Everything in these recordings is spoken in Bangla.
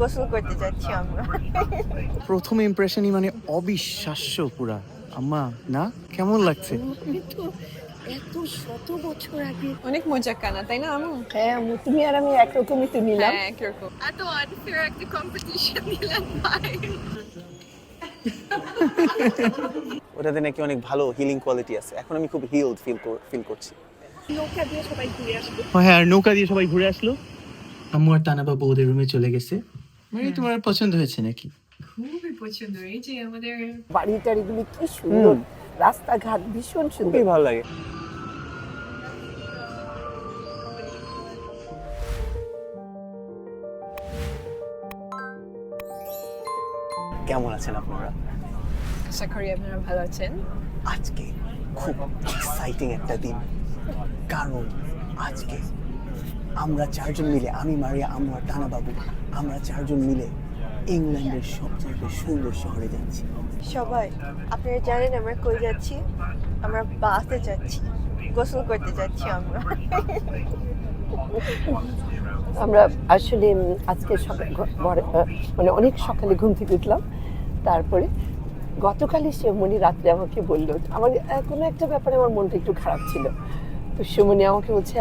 গোসল করতে যাচ্ছি আমরা। প্রথম ইমপ্রেশনই মানে অবিশ্বাস্য পুরা। আম্মা না? কেমন লাগছে? এত শত বছর আগে। অনেক মজা কানা তাই না আমু হ্যাঁ তুমি আর আমি একরকমই তো নিলাম। হ্যাঁ কীরকম এত আনফেয়ার একটা কম্পিটিশন নিলেন ভাই। ওটাতে নাকি অনেক ভালো হিলিং কোয়ালিটি আছে। এখন আমি খুব হিলড ফিল ফিল করছি। নৌকা দিয়ে সবাই ঘুরে আসবে ও হ্যাঁ আর নৌকা দিয়ে সবাই ঘুরে আসলো। আম্মু আর তানা বাবু ওদের রুমে চলে গেছে। মানে তোমার পছন্দ হয়েছে নাকি? খুবই পছন্দ এই যে আমাদের বাড়ি টাড়িগুলি কি সুন্দর রাস্তাঘাট ভীষণ সুন্দর। খুবই ভালো লাগে। কেমন আছেন আপনারা? আশা করি আপনারা ভালো আছেন। আজকে খুব এক্সাইটিং একটা দিন। কারণ আজকে আমরা চারজন মিলে আমি মারিয়া আমরা টানা বাবু আমরা চারজন মিলে ইংল্যান্ডের সবচেয়ে সুন্দর শহরে যাচ্ছি। সবাই আপনারা জানেন আমরা কই যাচ্ছি? আমরা বাসে যাচ্ছি গোসল করতে যাচ্ছি আমরা। আমরা আসলে আজকে সকাল মানে অনেক সকালে ঘুম থেকে উঠলাম তারপরে গতকালই শিবমণি রাত্রে আমাকে বলল আমার কোনো একটা ব্যাপারে আমার মনটা একটু খারাপ ছিল। তো শিবমণি আমাকে বলছে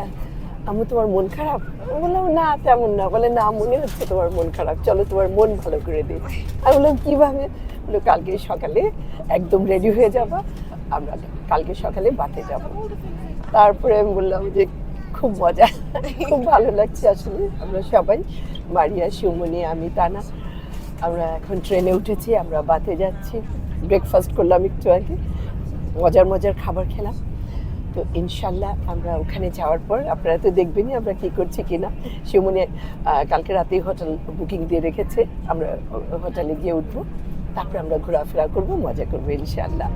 আমি তোমার মন খারাপ? বললাম, না, তেমন না। বলে, না, মনে হচ্ছে তোমার মন খারাপ। চলো, তোমার মন ভালো করে দিই। আমি বললাম কীভাবে বলল, কালকে সকালে একদম রেডি হয়ে যাবা। আমরা কালকে সকালে বাটে যাব। তারপরে আমি বললাম যে, খুব মজা। খুব ভালো লাগছে আসলে। আমরা সবাই, মারিয়া, সুমনি, আমি টানা আমরা এখন ট্রেনে উঠেছি, আমরা বাতে যাচ্ছি। ব্রেকফাস্ট করলাম একটু আগে। মজার মজার খাবার খেলাম। তো ইনশাল্লাহ আমরা ওখানে যাওয়ার পর আপনারা তো দেখবেনই আমরা কি করছি কিনা। সে মনে কালকে রাতেই হোটেল বুকিং দিয়ে রেখেছে। আমরা হোটেলে গিয়ে উঠবো। তারপরে আমরা ঘোরাফেরা করব, মজা করব ইনশাল্লাহ।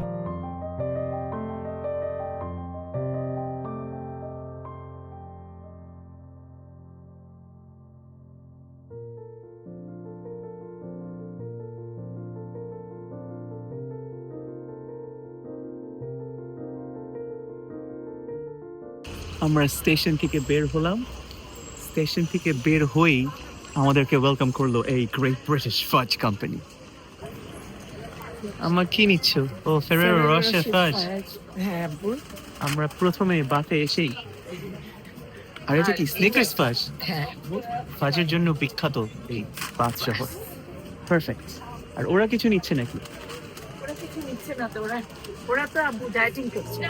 আমরা স্টেশন থেকে বের হলাম। স্টেশন থেকে বের হয়েই আমাদেরকে ওয়েলকাম করল এই গ্রেট ব্রিটিশ ফাজ কোম্পানি আমার কি নিচ্ছ? ও ফেরারো রসের ফাজ হ্যাঁ আমরা প্রথমে বাতে এসেই। আর এটা কি স্নিকার্স ফাজ হ্যাঁ ফাজের জন্য বিখ্যাত এই বাদ শহর। পারফেক্ট আর ওরা কিছু নিচ্ছে নাকি? ওরা কিছু নিচ্ছে না তো ওরা ওরা তো আব্বু ডায়েটিং করছে।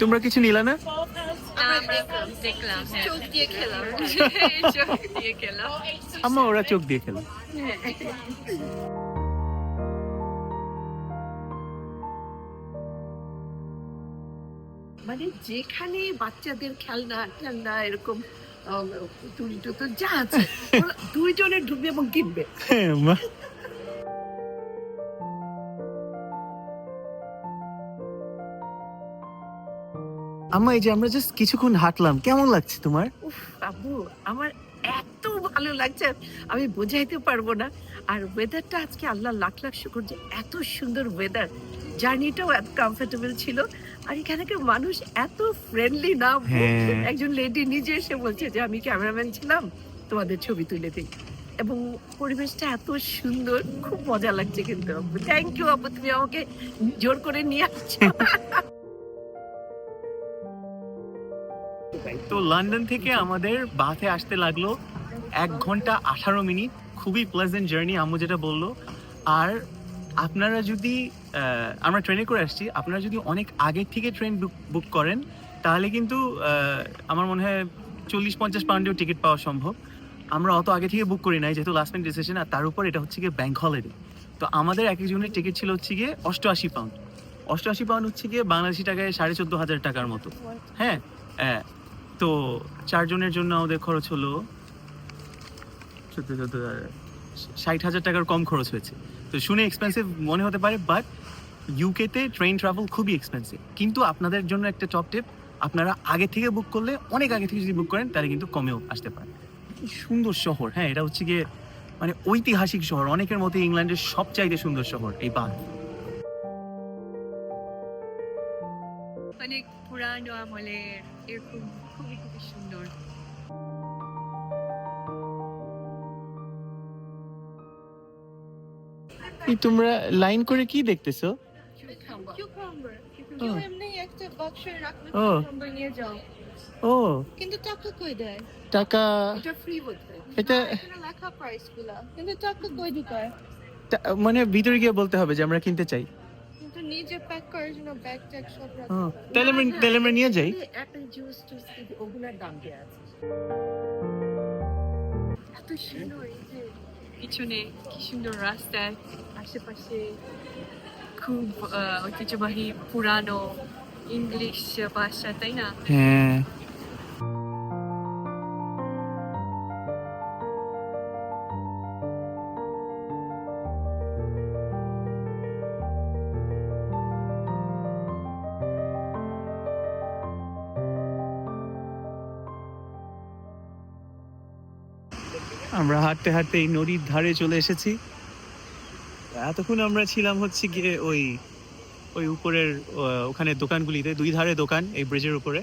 তোমরা কিছু নিলা না? আমরা দেখলাম চোখ দিয়ে খেলাম। চোখ দিয়ে খেলাম। আম্মা ওরা চোখ দিয়ে খেলো। মানে যেখানে বাচ্চাদের খেলনা খেলনা এরকম আম, তো যা আছে। দুইজনে ঢুকবে এবং কিনবে। হ্যাঁ আম্মা এই যে আমরা জাস্ট কিছুক্ষণ হাঁটলাম। কেমন লাগছে তোমার? উফ আব্বু আমার এত ভালো লাগছে আমি বোঝাইতে পারব না। আর ওয়েদারটা আজকে আল্লাহ লাখ লাখ শুকর যে এত সুন্দর ওয়েদার জার্নিটাও এত কমফোর্টেবল ছিল। আর এখানকার মানুষ এত ফ্রেন্ডলি না। হ্যাঁ। একজন লেডি নিজে এসে বলছে যে আমি ক্যামেরাম্যান ছিলাম তোমাদের ছবি তুলে দিই। এবং পরিবেশটা এত সুন্দর খুব মজা লাগছে কিন্তু থ্যাংক ইউ আপু তুমি আমাকে জোর করে নিয়ে আসছো। তো লন্ডন থেকে আমাদের বাথে আসতে লাগল এক ঘণ্টা আঠারো মিনিট। খুবই প্লেজেন্ট জার্নি আম্মু যেটা বলল। আর আপনারা যদি আমরা ট্রেনে করে আসছি, আপনারা যদি অনেক আগে থেকে ট্রেন বুক করেন, তাহলে কিন্তু আমার মনে হয় চল্লিশ পঞ্চাশ পাউন্ডেও টিকিট পাওয়া সম্ভব। আমরা অত আগে থেকে বুক করি নাই, যেহেতু লাস্ট মিনিট ডিসিশন আর তার উপর এটা হচ্ছে গিয়ে ব্যাংক হলিডে তো আমাদের এক একজনের টিকিট ছিল হচ্ছে গিয়ে অষ্টআশি পাউন্ড অষ্টআশি পাউন্ড হচ্ছে গিয়ে বাংলাদেশি টাকায় সাড়ে চোদ্দ হাজার টাকার মতো। হ্যাঁ হ্যাঁ তো চারজনের জন্য আমাদের খরচ হলো ষাট হাজার টাকার কম খরচ হয়েছে। তো শুনে এক্সপেন্সিভ মনে হতে পারে বাট ইউকেতে ট্রেন ট্রাভেল খুবই এক্সপেন্সিভ কিন্তু আপনাদের জন্য একটা টপ টিপ আপনারা আগে থেকে বুক করলে, অনেক আগে থেকে যদি বুক করেন, তাহলে কিন্তু কমেও আসতে পারে। সুন্দর শহর হ্যাঁ এটা হচ্ছে গিয়ে মানে ঐতিহাসিক শহর, অনেকের মতে ইংল্যান্ডের সবচাইতে সুন্দর শহর, এই বাদ অনেক পুরানো আমলে এরকম এই তোমরা লাইন করে কি দেখতেছো? কিউকাম্বার ও। এমনি একটা বাক্সে রাখলে ও। কিউকাম্বার নিয়ে যাও। ও। কিন্তু টাকা কই দেয়? টাকা এটা ফ্রি বলতে। এটা এখানে লেখা প্রাইসগুলা। কিন্তু টাকা কই দিতে মানে ভিতরে গিয়ে বলতে হবে যে আমরা কিনতে চাই। কিন্তু নিজে প্যাক করার জন্য ব্যাগ ট্যাগ সব ও, তাহলে আমরা তাহলে আমরা নিয়ে যাই। অ্যাপেল জুস টুস ওগুলোর দাম দেওয়া আছে। এত সুন্দর এই যে পিছনে কি সুন্দর রাস্তা আশেপাশে খুব ঐতিহ্যবাহী পুরানো ইংলিশ ভাষা তাই না? হ্যাঁ। আমরা হাঁটতে হাঁটতে এই নদীর ধারে চলে এসেছি। এতক্ষণ আমরা ছিলাম হচ্ছে গিয়ে ওই ওই উপরের ওখানে দোকানগুলিতে, দুই ধারে দোকান, এই ব্রিজের উপরে।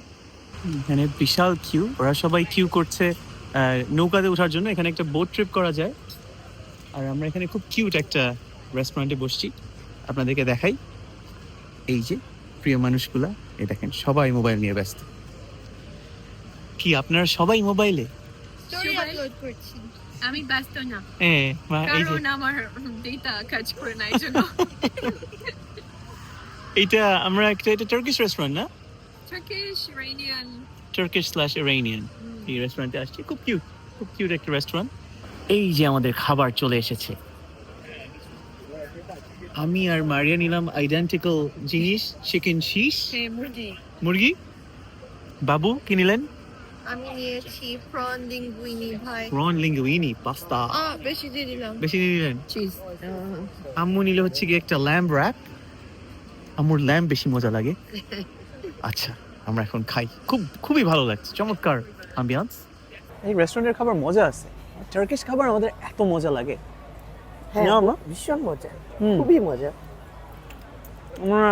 এখানে বিশাল কিউ ওরা সবাই কিউ করছে নৌকাতে ওঠার জন্য। এখানে একটা বোট ট্রিপ করা যায়। আর আমরা এখানে খুব কিউট একটা রেস্টুরেন্টে বসছি। আপনাদেরকে দেখাই। এই যে, প্রিয় মানুষগুলা এ দেখেন, সবাই মোবাইল নিয়ে ব্যস্ত। কি আপনারা সবাই মোবাইলে আমি ব্যস্ত না। কারণ আমার ডেটা কাজ করে না এই জন্য। এইটা আমরা একটা এটা টার্কিশ রেস্টুরেন্ট না? Turkish Iranian Turkish slash Iranian এই রেস্টুরেন্টে আসছি। খুব কিউট খুব কিউট একটা রেস্টুরেন্ট এই যে আমাদের খাবার চলে এসেছে। আমি আর মারিয়া নিলাম আইডেন্টিক্যাল জিনিস চিকেন শীশ মুরগি। মুরগি? বাবু কি নিলেন? আমি নিয়েছি প্রন লিঙ্গুইনি ভাই। প্রন লিঙ্গুইনি পাস্তা আ বেশি দিয়ে দিলাম। বেশি নিয়ে নিলেন চিজ আম্মু নিলে হচ্ছে কি একটা ল্যাম্ব র্যাপ আম্মুর ল্যাম্ব বেশি মজা লাগে। আচ্ছা আমরা এখন খাই। খুব খুবই ভালো লাগছে। চমৎকার আম্বিয়ান্স এই রেস্টুরেন্টের খাবার মজা আছে। টার্কিশ খাবার আমাদের এত মজা লাগে। হ্যাঁ না, ভীষণ মজা। হুম। খুবই মজা। আমরা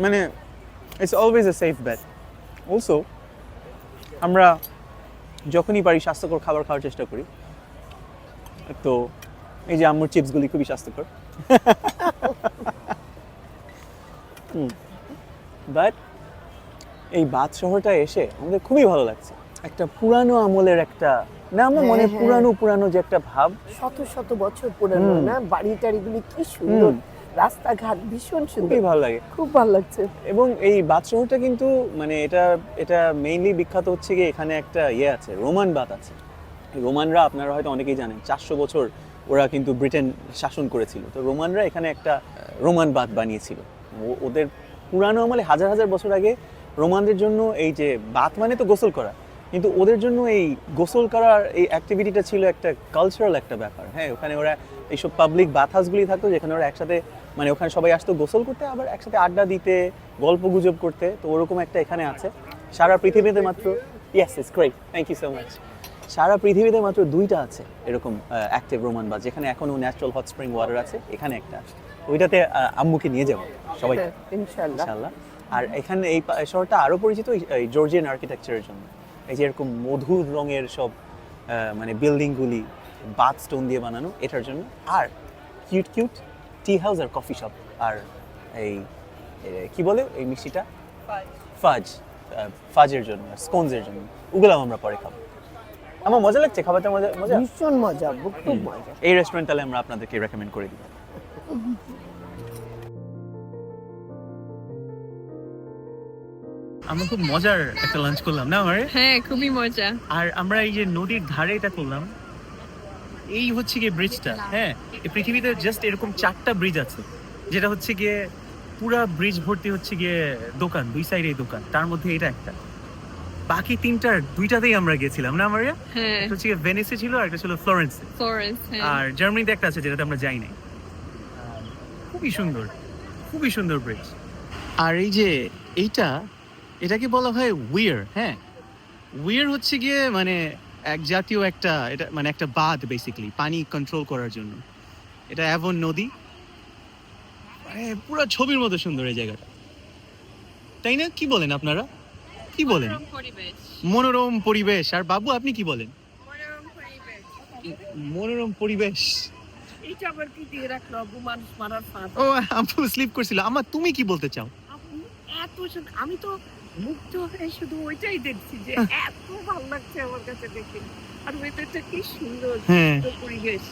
মানে it's always a safe bet also আমরা যখনই পারি স্বাস্থ্যকর খাবার খাওয়ার চেষ্টা করি। তো এই যে আম্মুর চিপসগুলি খুবই স্বাস্থ্যকর। বাট এই বাদ শহরটা এসে আমাদের খুবই ভালো লাগছে। একটা পুরানো আমলের একটা না আমার মনে হ্যাঁ, হ্যাঁ। পুরানো পুরানো যে একটা ভাব। শত শত বছর পুরানো না? বাড়ি টাড়িগুলি কি সুন্দর। রাস্তাঘাট ভীষণ সুন্দর। খুবই ভালো লাগে। খুব ভালো লাগছে। এবং এই বাদ শহরটা কিন্তু মানে এটা এটা মেইনলি বিখ্যাত হচ্ছে কি এখানে একটা ইয়ে আছে রোমান বাত আছে। রোমানরা আপনারা হয়তো অনেকেই জানেন চারশো বছর ওরা কিন্তু ব্রিটেন শাসন করেছিল। তো রোমানরা এখানে একটা রোমান বাঁধ বানিয়েছিল। ওদের পুরানো আমলে হাজার হাজার বছর আগে রোমানদের জন্য এই যে বাত মানে তো গোসল করা কিন্তু ওদের জন্য এই গোসল করার এই অ্যাক্টিভিটিটা ছিল একটা কালচারাল একটা ব্যাপার। হ্যাঁ ওখানে ওরা এইসব পাবলিক বাথ হাউসগুলি থাকতো যেখানে ওরা একসাথে মানে ওখানে সবাই আসতো গোসল করতে আবার একসাথে আড্ডা দিতে গল্প গুজব করতে। তো ওরকম একটা এখানে আছে। সারা পৃথিবীতে মাত্র yes it's great thank you so much সারা পৃথিবীতে মাত্র দুইটা আছে এরকম অ্যাক্টিভ রোমান বাস যেখানে এখনও ন্যাচারাল হট স্প্রিং ওয়াটার আছে। এখানে একটা আছে। ওইটাতে আম্মুকে নিয়ে যাব সবাই। ইনশাল্লাহ আর এখানে এই শহরটা আরও পরিচিত এই- জর্জিয়ান আর্কিটেকচারের জন্য। এই যে এরকম মধুর রঙের সব মানে বিল্ডিংগুলি বাথ স্টোন দিয়ে বানানো এটার জন্য। আর কিউট কিউট টি হাউস আর কফি শপ আর এই কি বলে এই মিষ্টিটা? ফাজ। ফাজের জন্য স্কোনসের জন্য। ওগুলো আমরা পরে খাব। আমার মজা লাগছে খাবারটা মজা মজা? ভীষণ মজা খুব মজা। এই রেস্টুরেন্ট তাহলে আমরা আপনাদেরকে রেকমেন্ড করে দিব। আমরা খুব মজার একটা লাঞ্চ করলাম না আমার? হ্যাঁ খুবই মজা। আর আমরা এই যে নদীর ধারে এটা করলাম এই হচ্ছে গিয়ে ব্রিজটা হ্যাঁ এই পৃথিবীতে জাস্ট এরকম চারটা ব্রিজ আছে। যেটা হচ্ছে গিয়ে পুরা ব্রিজ ভর্তি হচ্ছে গিয়ে দোকান দুই সাইডে দোকান। তার মধ্যে এটা একটা। বাকি তিনটার দুইটাতেই আমরা গেছিলাম না মারিয়া? হ্যাঁ। হচ্ছে গিয়ে ভেনিসে ছিল আর একটা ছিল ফ্লোরেন্সে ফ্লোরেন্স হ্যাঁ। আর জার্মানিতে একটা আছে যেটাতে আমরা যাই নাই। খুবই সুন্দর খুবই সুন্দর ব্রিজ আর এই যে এইটা এটাকে বলা হয় উইয়ার হ্যাঁ? উইয়ার হচ্ছে গিয়ে মানে এক জাতীয় একটা এটা মানে একটা বাঁধ বেসিক্যালি পানি কন্ট্রোল করার জন্য। এটা অ্যাভন নদী। মানে পুরো ছবির মতো সুন্দর এই জায়গাটা। তাই না? কি বলেন আপনারা? কি বলেন? মনোরম পরিবেশ। আর বাবু আপনি কি বলেন? মনোরম পরিবেশ। ও আম্মু স্লিপ করছিল। আমা তুমি কি বলতে চাও? আমি তো মুগ্ধ হয়ে শুধু ওইটাই দেখছি যে এত ভালো লাগছে আমার কাছে দেখে। আর ওয়েদারটা কি সুন্দর হ্যাঁ। পরিবেশ।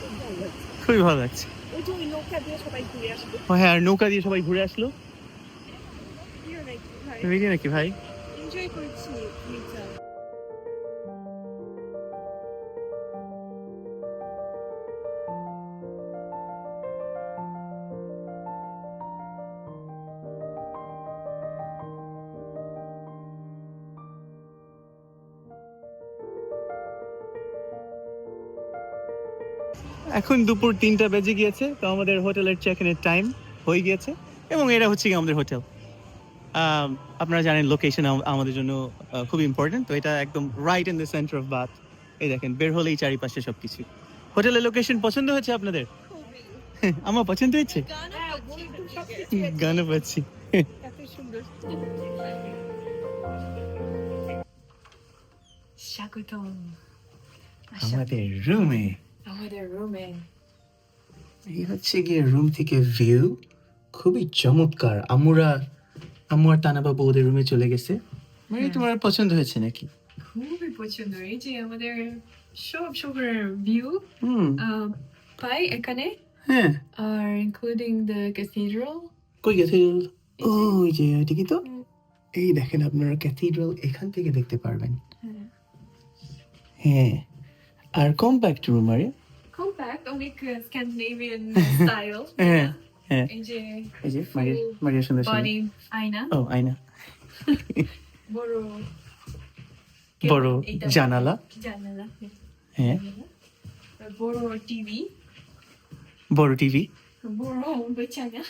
খুব ভালো লাগছে। খুবই ভালো লাগছে। ওই যে নৌকা দিয়ে সবাই ঘুরে আসলো। হ্যাঁ আর নৌকা দিয়ে সবাই ঘুরে আসলো। ভিডিও নাকি ভাই? এনজয় করছি এখন দুপুর তিনটা বেজে গিয়েছে তো আমাদের হোটেলের চেক ইনের টাইম হয়ে গিয়েছে এবং এটা হচ্ছে কি আমাদের হোটেল। আপনারা জানেন লোকেশন আমাদের জন্য খুব ইম্পর্টেন্ট তো এটা একদম right in the centre of Bath এই দেখেন বের হলেই চারিপাশে সবকিছু। হোটেলের লোকেশন পছন্দ হয়েছে আপনাদের? আমার পছন্দ হয়েছে? হ্যাঁ, গানও পাচ্ছি। আমাদের রুমে আমাদের রুমে এই হচ্ছে গিয়ে রুম থেকে ভিউ খুবই চমৎকার। আমরা আম্মু আর টানাবাবু ওদের রুমে চলে গেছে। মানে তোমার পছন্দ হয়েছে নাকি? খুবই পছন্দ। এই যে আমাদের সব সবার ভিউ পাই এখানে। হ্যাঁ। আর ইনক্লুডিং দ্য ক্যাথিড্রাল কই ও ওই যে ঠিকই তো? এই দেখেন আপনারা ক্যাথিড্রাল এখান থেকে দেখতে পারবেন। হ্যাঁ। আর কম্প্যাক্ট রুম আরে। কম্প্যাক্ট অনেক স্ক্যান্ডিনেভিয়ান স্টাইল হ্যাঁ হ্যাঁ এই যে এই যে মারিয়া মারিয়া সুন্দর বডি আয়না ও আয়না বড় বড় জানালা জানালা হ্যাঁ বড় টিভি বড় টিভি বড় বিছানা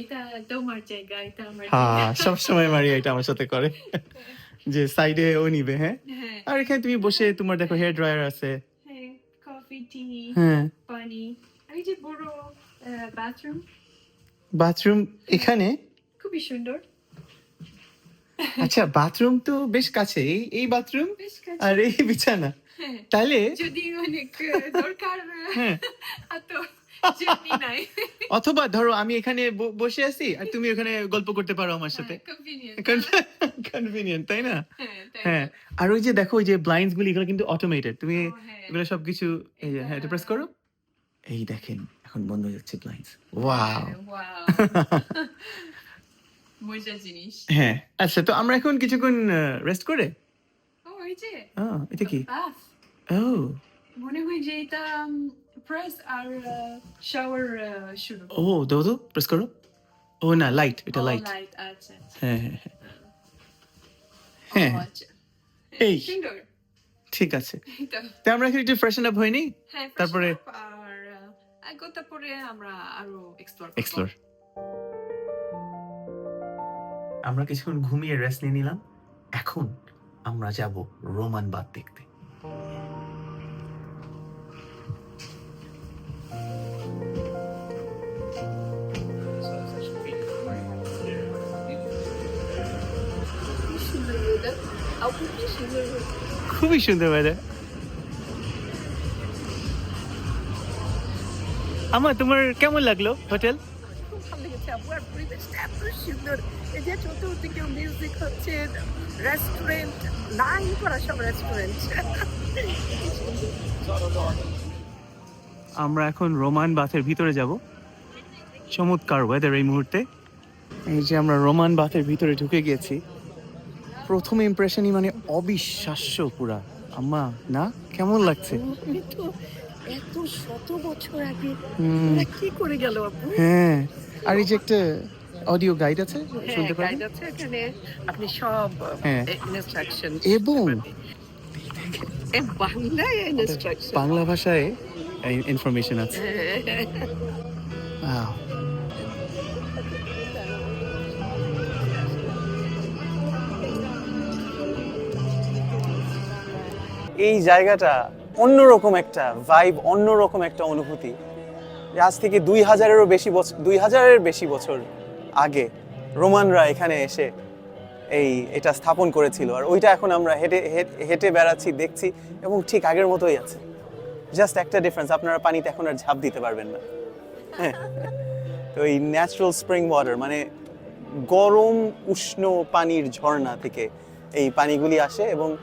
এটা তোমার জায়গা এটা আমার হ্যাঁ জায়গা। সবসময় মারিয়া এটা আমার সাথে করে। যে সাইডে ও নিবে হ্যাঁ? হ্যাঁ। আর এখানে তুমি বসে তোমার দেখো হেয়ার ড্রায়ার আছে। হ্যাঁ হ্যাঁ। পানি এই যে বড় বাথরুম বাথরুম এখানে? খুবই সুন্দর। আচ্ছা বাথরুম তো বেশ কাছে। এই এই বাথরুম আর এই বিছানা। হ্যাঁ। তাহলে যদি অনেক দরকার হ্যাঁ। এত নাই অথবা ধরো আমি এখানে ব- বসে আছি আর তুমি ওখানে গল্প করতে পারো আমার সাথে। কনভিনিয়েন্ট কনভিনিয়েন্ট তাই না? হ্যাঁ হ্যাঁ আর ওই যে দেখো ওই যে ব্লাইন্ডস গুলি এগুলো কিন্তু অটোমেটেড তুমি হ্যাঁ। এগুলো সবকিছু এই যে হ্যাঁ এটা প্রেস করো। এই দেখেন এখন বন্ধ হয়ে যাচ্ছে ব্লাইন্ডস ওয়াও জিনিস। হ্যাঁ আচ্ছা তো আমরা এখন কিছুক্ষণ রেস্ট করে? ও এই যে। এটা কি? ও। মনে হয় যে এটা প্রেস আর শাওয়ার শুরু ও দাও তো প্রেস করো? ও না লাইট এটা লাইট লাইট আচ্ছা আচ্ছা। হ্যাঁ হ্যাঁ হ্যাঁ। হ্যাঁ। আচ্ছা। এই। ঠিক আছে। তো আমরা এখন একটু ফ্রেশন আপ হয়নি? হ্যাঁ তারপরে? আর আহ, আগোতা পরে আমরা আরও এক্সপ্লোর এক্সপ্লোর আমরা কিছুক্ষণ ঘুমিয়ে রেস্ট নিয়ে নিলাম। এখন আমরা যাব রোমান বাদ দেখতে। খুবই সুন্দর ওয়েদার আমার তোমার কেমন লাগল হোটেল সুন্দর। এই যে চতুর্দিকে মিউজিক হচ্ছে রেস্টুরেন্ট লাইন করা সব রেস্টুরেন্ট আমরা এখন রোমান বাথের ভিতরে যাব। চমৎকার ওয়েদার এই মুহূর্তে। এই যে আমরা রোমান বাথের ভিতরে ঢুকে গিয়েছি প্রথম ইমপ্রেশনই মানে অবিশ্বাস্য পুরা। আম্মা না? কেমন লাগছে? এত শত বছর আগে কি করে গেল আপু হ্যাঁ। আর এই যে একটা অডিও গাইড আছে শুনতে পারেন গাইড আছে এখানে আপনি সব হ্যাঁ। ইনস্ট্রাকশন এবং বাংলায় ইনস্ট্রাকশন বাংলা ভাষায় ইনফরমেশন আছে। এই জায়গাটা অন্যরকম একটা ভাইব অন্যরকম একটা অনুভূতি। আজ থেকে দুই হাজারেরও বেশি বছর দুই হাজারের বেশি বছর আগে রোমানরা এখানে এসে এই, এটা স্থাপন করেছিল। আর ওইটা এখন আমরা হেঁটে, হেঁটে- বেড়াচ্ছি, দেখছি এবং ঠিক আগের মতোই আছে। জাস্ট একটা ডিফারেন্স আপনারা পানিতে এখন আর ঝাঁপ দিতে পারবেন না। হ্যাঁ। তো এই ন্যাচারাল স্প্রিং ওয়াটার মানে গরম উষ্ণ পানির ঝর্ণা থেকে এই পানিগুলি আসে এবং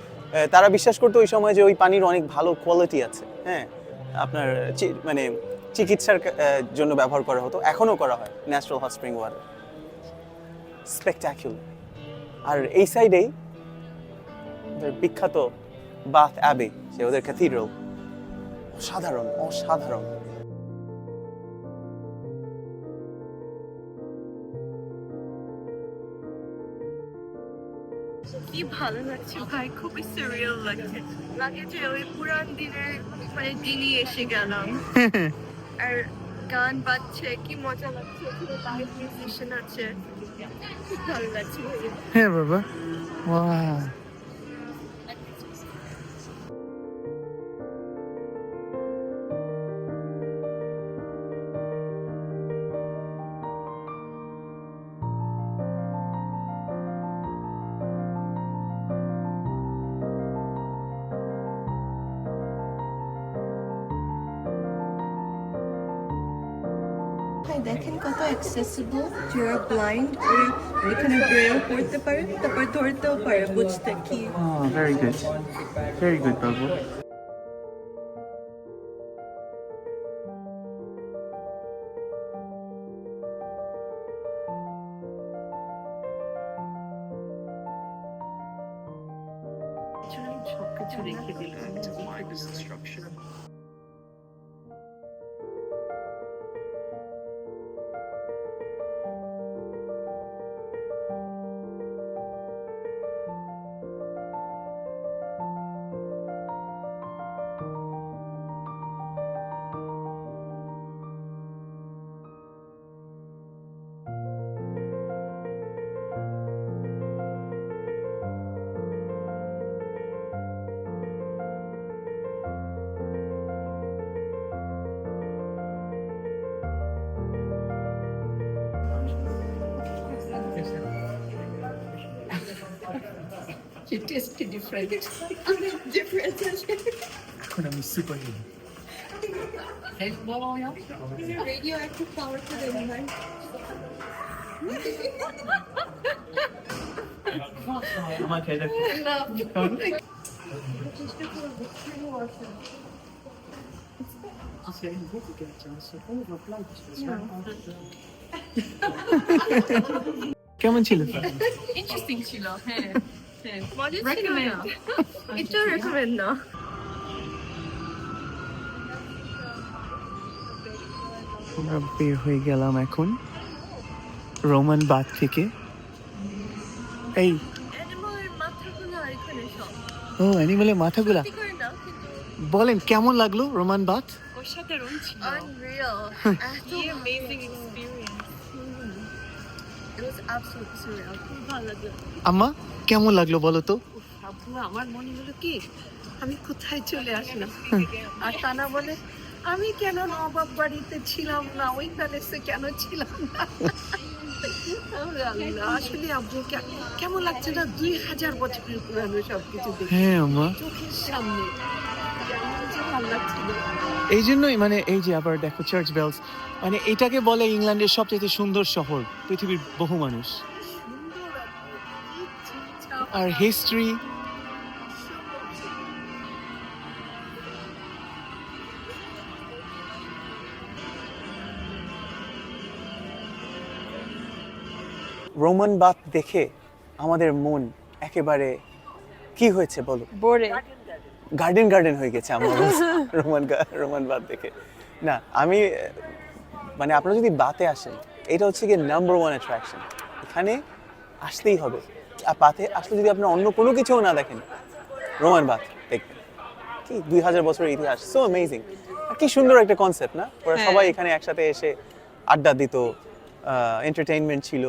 তারা বিশ্বাস করতো ওই সময় যে ওই পানির অনেক ভালো কোয়ালিটি আছে। হ্যাঁ? আপনার মানে চিকিৎসার জন্য ব্যবহার করা হতো। এখনও করা হয় natural hot spring water. Spectacular আর এই সাইডেই বিখ্যাত বাথ অ্যাবে যে ওদের ক্যাথিড্রাল অসাধারণ অসাধারণ। ভালো লাগছে ভাই খুবই সিরিয়াল লাগছে। লাগে যে ওই পুরান দিনের মানে দিনই এসে গেলাম। আর গান বাজছে কি মজা লাগছে লাইভ মিউজিশিয়ান আছে। খুব ভালো লাগছে হ্যাঁ বাবা। ভাই দেখেন কত অ্যাক্সেসিবল যারা ব্লাইন্ড এখানে ব্রেল পড়তে পারে তারপর ধরতেও পারে বুঝতে কি very good very good Babu It is different. এখন আমি সুপার হিরো রেডিওঅ্যাক্টিভ পাওয়ার তো দেবেন ভাই আমাকে দেখো কেমন ছিল ইন্টারেস্টিং ছিল হ্যাঁ মজা ছিল না এটা রেকমেন্ড না আমরা বের হয়ে গেলাম এখন রোমান বাদ থেকে। এই। ও অ্যানিমেলের মাথাগুলা। বলেন কেমন লাগল রোমান বাথ অসাধারণ ছিল। আনরিয়াল এত অ্যামেজিং এক্সপেরিয়েন্স আম্মা কেমন লাগল বলো তো? আমার মনে হলো কি আমি কোথায় চলে আসলাম? আর তানা বলে আমি কেন নবাব বাড়িতে ছিলাম না? ওই প্যালেসে কেন ছিলাম না? আসলে আব্বু কেমন লাগছে না? দুই হাজার বছরের পুরানো সবকিছু দেখে। হ্যাঁ চোখের সামনে। ভালো লাগছিল এই জন্যই মানে এই যে আবার দেখো চার্চ বেলস মানে এটাকে বলে ইংল্যান্ডের সবচেয়ে সুন্দর শহর পৃথিবীর বহু মানুষ। আর হিস্ট্রি রোমান বাথ দেখে আমাদের মন একেবারে কি হয়েছে বলো? বোরে। গার্ডেন গার্ডেন হয়ে গেছে আমার রোমান রোমান বাথ দেখে। না আমি মানে আপনারা যদি বাতে আসেন এটা হচ্ছে গিয়ে নাম্বার ওয়ান অ্যাট্রাকশন এখানে আসতেই হবে। আর বাতে আসলে যদি আপনার অন্য কোনো কিছুও না দেখেন রোমান বাথ দেখবেন। কি দুই হাজার বছরের ইতিহাস সো অ্যামেজিং কি সুন্দর একটা কনসেপ্ট না? ওরা হ্যাঁ। সবাই এখানে একসাথে এসে আড্ডা দিত এন্টারটেইনমেন্ট ছিল।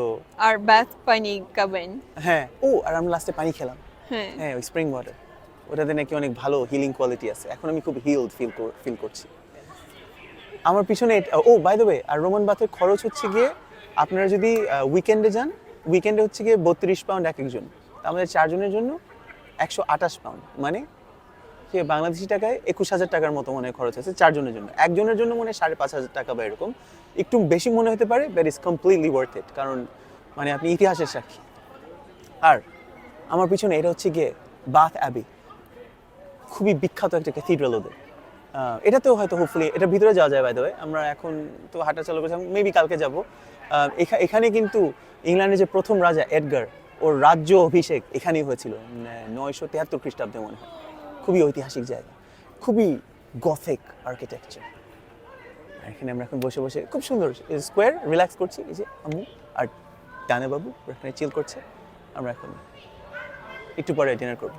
আর ব্যাথ পানি খাবেন। হ্যাঁ ও আর আমরা লাস্টে পানি খেলাম। হ্যাঁ। হ্যাঁ ওই স্প্রিং ওয়াটার ওটাতে নাকি অনেক ভালো হিলিং কোয়ালিটি আছে। এখন আমি খুব হিলড ফিল ফিল করছি। আমার পিছনে ও বাই দ্য ওয়ে আর রোমান বাথের খরচ হচ্ছে গিয়ে আপনারা যদি উইকেন্ডে যান উইকেন্ডে হচ্ছে গিয়ে বত্রিশ পাউন্ড এক একজন। আমাদের চারজনের জন্য একশো আঠাশ পাউন্ড মানে সে বাংলাদেশি টাকায় একুশ হাজার টাকার মতো মনে হয় খরচ আছে চারজনের জন্য। একজনের জন্য মনে হয় সাড়ে পাঁচ হাজার টাকা বা এরকম। একটু বেশি মনে হতে পারে that is completely worth it কারণ মানে আপনি ইতিহাসের সাক্ষী। আর আমার পিছনে এটা হচ্ছে গিয়ে বাথ অ্যাবি খুবই বিখ্যাত একটা ক্যাথিড্রাল ওদের। এটাতেও হয়তো হোপফুলি এটা ভিতরে যাওয়া যায় বাই দ্য আমরা এখন তো হাঁটা চালু করছিলাম মেবি কালকে যাব। এখানে কিন্তু ইংল্যান্ডের যে প্রথম রাজা এডগার, ওর রাজ্য অভিষেক এখানেই হয়েছিল। নয়শো তেহাত্তর খ্রিস্টাব্দে মনে হয়। খুবই ঐতিহাসিক জায়গা। খুবই গথিক আর্কিটেকচার এখানে আমরা এখন বসে বসে খুব সুন্দর স্কোয়ার রিল্যাক্স করছি, এই যে আম্মু আর ডানে বাবু এখানে চিল করছে। আমরা এখন একটু পরে ডিনার করব।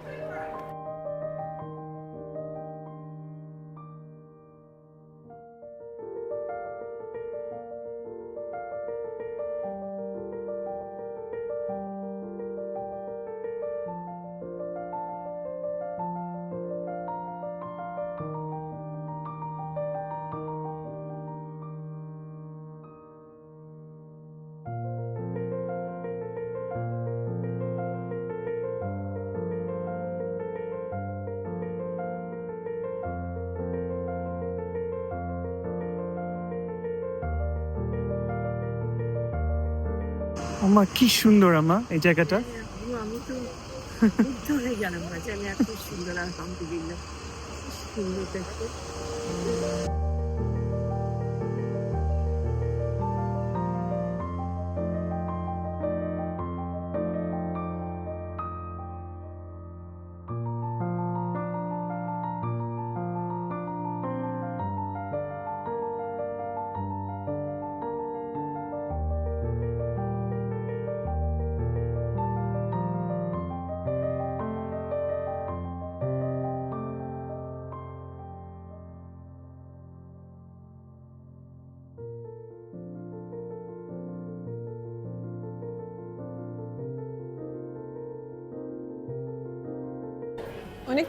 আমা কি সুন্দর আমা এই জায়গাটা। আমি তো মুগ্ধ গেলাম আমি এত সুন্দর আলহামদুলিল্লাহ সুন্দর দেখতে।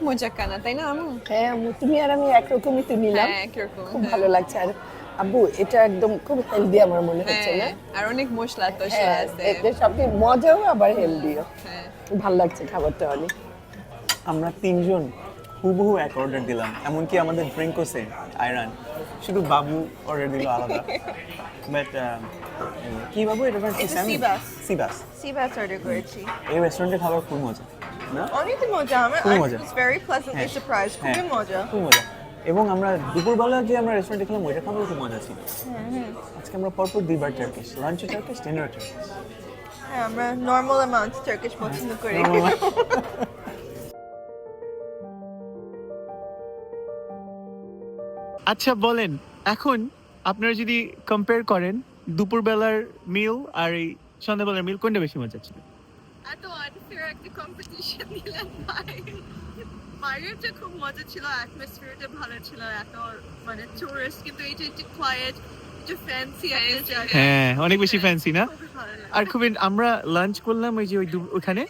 অনেক মজা কানা তাই না আমু হ্যাঁ তুমি আর আমি একরকমই তো নিলাম। হ্যাঁ একরকম খুব ভালো লাগছে। আর আব্বু এটা একদম খুব হেলদি আমার মনে হচ্ছে না? হ্যাঁ আর অনেক মশলা তো হ্যাঁ আছে। এতে সবই মজাও আবার হেলদিও হ্যাঁ। ভালো লাগছে খাবারটা অনেক। আমরা তিনজন হুবহু এক অর্ডার দিলাম এমনকি আমাদের ড্রিঙ্কও সেম আয়রান। শুধু বাবু অর্ডার দিল আলাদা। বাট কি বাবু? এটা সিবাস। সিবাস সিবাস অর্ডার করেছি। এই রেস্টুরেন্টে খাবার খুব মজা। না? অনেক মজা আমার খুবই মজা। very pleasantly হ্যাঁ। খুবই হ্যাঁ, মজা। খুব মজা। এবং আমরা দুপুরবেলা যে আমরা রেস্টুরেন্টে খেলাম ওইটা খাবার খুব মজা ছিল। আজকে আমরা পরপর দুইবার Turkish lunch Turkish dinner Turkish হ্যাঁ আমরা নর্মাল অ্যামাউন্ট টার্কিশ পছন্দ করি। আচ্ছা বলেন এখন আপনারা যদি কম্পেয়ার করেন দুপুরবেলার মিল আর এই সন্ধ্যাবেলার মিল কোনটা বেশি মজা ছিল? একটা কম্পিটিশন খুব মজা ছিল অ্যাটমসফিয়ারটা ভালো ছিল এত মানে টুরিস্ট কিন্তু এটা একটু জায়গা। হ্যাঁ অনেক বেশি ফ্যান্সি না? আর খুবই আমরা লাঞ্চ করলাম ওই যে ওই দু- ওখানে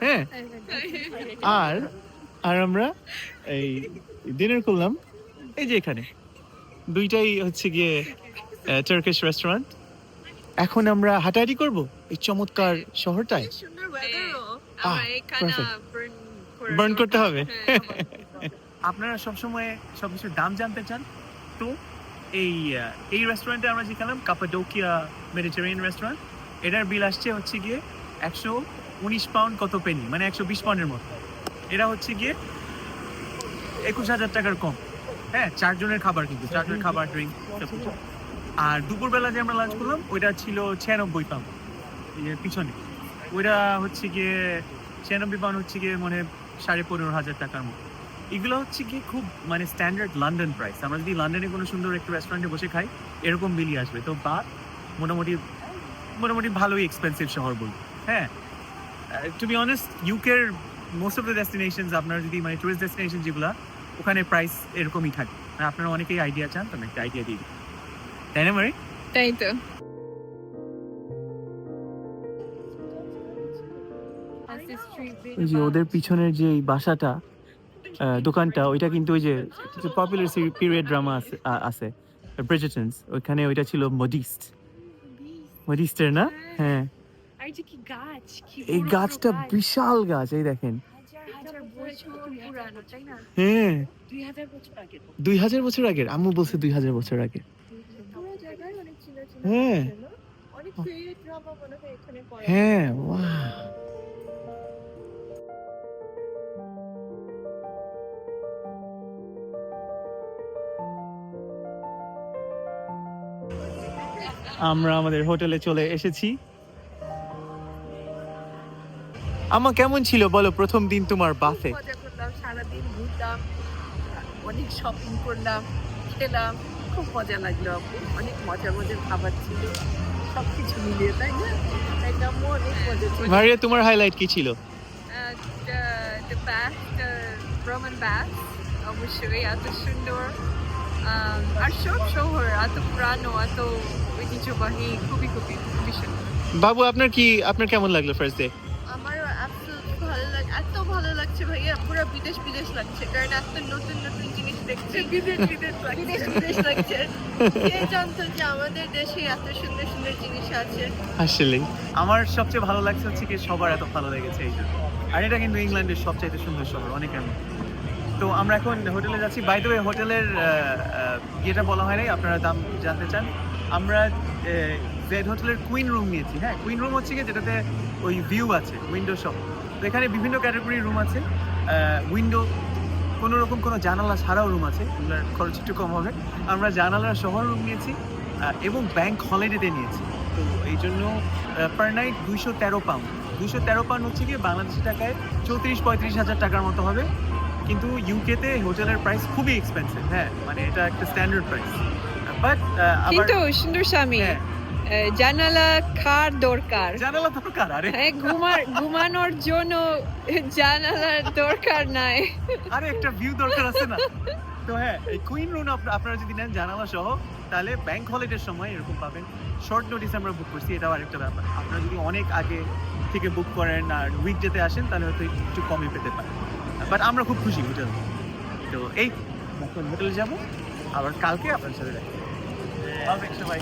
হ্যাঁ? আর আর আমরা এই ডিনার করলাম এই যে এখানে। দুইটাই হচ্ছে গিয়ে টার্কিশ রেস্টুরেন্ট এখন আমরা হাঁটাহাঁটি করব এই চমৎকার শহরটায়। সুন্দর বার্ন করতে হবে। আপনারা সবসময় সবকিছুর দাম জানতে চান তো এই এই রেস্টুরেন্টে আমরা যে খেলাম কাপাডোকিয়া মেডিটেরিয়ান রেস্টুরেন্ট এটার বিল আসছে হচ্ছে গিয়ে একশো উনিশ পাউন্ড কত পেনি মানে একশো বিশ পাউন্ডের মতো। এটা হচ্ছে গিয়ে একুশ হাজার টাকার কম। হ্যাঁ চারজনের খাবার কিন্তু চারজনের খাবার ড্রিঙ্ক আর দুপুরবেলা যে আমরা লাঞ্চ করলাম ওইটা ছিল ছিয়ানব্বই পাউন্ড পিছনে। ওইটা হচ্ছে গিয়ে ছিয়ানব্বই পাউন্ড হচ্ছে গিয়ে মানে সাড়ে পনেরো হাজার টাকার মতো। এগুলো হচ্ছে কি খুব মানে স্ট্যান্ডার্ড লন্ডন প্রাইস আমরা যদি লন্ডনে কোনো সুন্দর একটা রেস্টুরেন্টে বসে খাই, এরকম বিলই আসবে। তো বা মোটামুটি মোটামুটি ভালোই এক্সপেন্সিভ শহর বলব হ্যাঁ? টু বি অনেস্ট ইউকের মোস্ট অফ দ্য ডেস্টিনেশনস আপনার যদি মানে টুরিস্ট ডেস্টিনেশন যেগুলো, ওখানে প্রাইস এরকমই থাকে। আপনারা অনেকেই আইডিয়া চান, তো একটা আইডিয়া দিই। তাই না মারি তাই তো। ওই যে ওদের পিছনের যে এই বাসাটা দোকানটা ওইটা কিন্তু ওই যে পপুলার পিরিয়ড ড্রামা আছে আছে। ব্রিজেটন্স ওইখানে ওইটা ছিল মডিস্ট মডিস্টের না? হ্যাঁ। আর যে কি গাছ এই গাছটা বিশাল গাছ এই দেখেন। হ্যাঁ। দুই হাজার বছর আগের আম্মু বলছে দুই হাজার বছর আগে পুরো জায়গায় অনেক চিনা চিনা হ্যাঁ। হয় এখানে আমরা আমাদের হোটেলে চলে এসেছি। আমা কেমন ছিল? বলো প্রথম দিন তোমার বাসে করলাম সারাদিন ঘুরলাম অনেক শপিং করলাম খেলাম খুব মজা লাগল অনেক মজার মজার খাবার ছিল সব কিছু মিলিয়ে তাই না? আম্মু অনেক মজা ছিল। মারিয়া তোমার হাইলাইট কি ছিল? the bath, Roman bath, অবশ্যই এত সুন্দর। আর সব শহর এত পুরানো এত ঐতিহ্যবাহী খুবই খুবই খুবই সুন্দর। বাবু আপনার কি আপনার কেমন লাগল ফার্স্ট ডে absolutely ভালো লাগ এত ভালো লাগছে ভাইয়া পুরো বিদেশ বিদেশ লাগছে কারণ এত নতুন নতুন জিনিস দেখছি। বিদেশ বিদেশ বিদেশ বিদেশ লাগছে। কে জানতো যে আমাদের দেশে এত সুন্দর সুন্দর জিনিস আছে? আসলে আমার সবচেয়ে ভালো লাগছে হচ্ছে কি সবার এত ভালো লেগেছে এই জন্য। আর এটা কিন্তু ইংল্যান্ডের সবচাইতে সুন্দর শহর অনেকের মধ্যে তো আমরা এখন হোটেলে যাচ্ছি। বাই দ্য ওয়ে হোটেলের আহ, আহ, ইয়েটা বলা হয় নাই আপনারা দাম জানতে চান। আমরা জেড হোটেলের কুইন রুম নিয়েছি হ্যাঁ? কুইন রুম হচ্ছে কি যেটাতে ওই ভিউ আছে উইন্ডো সহ তো এখানে বিভিন্ন ক্যাটাগরির রুম আছে। উইন্ডো কোনো রকম কোনো জানালা ছাড়াও রুম আছে, এগুলোর খরচ একটু কম হবে। আমরা জানালা শহর রুম নিয়েছি এবং ব্যাংক হলিডেতে নিয়েছি। তো এই জন্য পার নাইট দুইশো তেরো পাউন্ড দুইশো তেরো পাউন্ড হচ্ছে গিয়ে বাংলাদেশি টাকায় চৌত্রিশ, পঁয়ত্রিশ হাজার টাকার মতো হবে। কিন্তু ইউকেতে হোটেলের প্রাইস খুবই এক্সপেন্সিভ হ্যাঁ? মানে এটা একটা স্ট্যান্ডার্ড প্রাইস বাট কিন্তু সুন্দর স্বামী। হ্যাঁ। জানালা কার দরকার? জানালা দরকার আরে। হ্যাঁ ঘুমার ঘুমানোর জন্য জানালার দরকার নাই। আরে একটা ভিউ দরকার আছে না। তো হ্যাঁ এই কুইন রুম আপনারা যদি নেন জানালা সহ তাহলে ব্যাংক হলিডের সময় এরকম পাবেন। শর্ট নোটিস আমরা বুক করছি এটাও আরেকটা ব্যাপার। আপনারা যদি অনেক আগে থেকে বুক করেন আর উইক যেতে আসেন তাহলে হয়তো একটু কমে পেতে পারেন। বাট আমরা খুব খুশি হোটেল তো এই হোটেলে যাব। আবার কালকে আপনার সাথে দেখা হবে সবাই